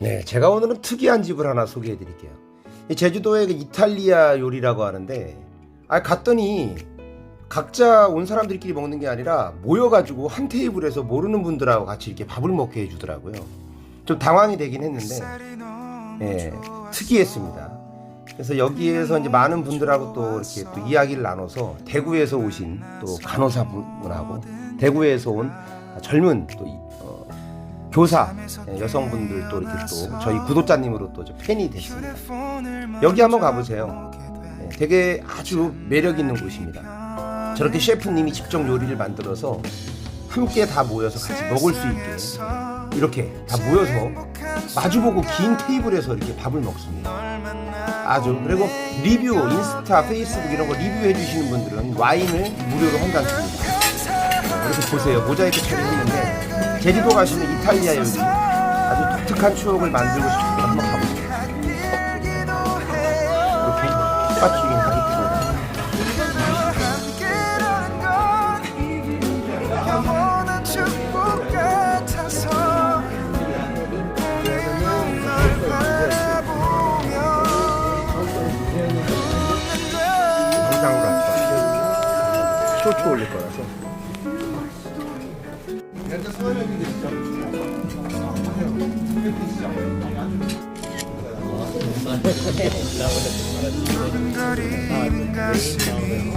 네, 제가 오늘은 특이한 집을 하나 소개해 드릴게요. 이 제주도의 그 이탈리아 요리라고 하는데, 아, 갔더니 각자 온 사람들끼리 먹는 게 아니라 모여가지고 한 테이블에서 모르는 분들하고 같이 이렇게 밥을 먹게 해주더라고요. 좀 당황이 되긴 했는데, 예, 특이했습니다. 그래서 여기에서 이제 많은 분들하고 또 이렇게 또 이야기를 나눠서 대구에서 오신 또 간호사분하고 대구에서 온 젊은 또 교사 예, 여성분들 또 이렇게 또 저희 구독자님으로 또저 팬이 됐습니다. 여기 한번 가보세요. 예, 되게 아주 매력 있는 곳입니다. 저렇게 셰프님이 직접 요리를 만들어서 함께 다 모여서 같이 먹을 수 있게 이렇게 다 모여서 마주보고 긴 테이블에서 이렇게 밥을 먹습니다. 아주 그리고 리뷰 인스타 페이스북 이런 거 리뷰해 주시는 분들은 와인을 무료로 한다습니다 이렇게 보세요. 모자이크 처리했는데 제주도 가시면 이탈리아 요리 아주 독특한 추억을 만들고 싶으면 한번 가보세요. 이렇게 축복 같아서 영상으로 할까 쇼츠 올릴 거라서 두근거린 가슴이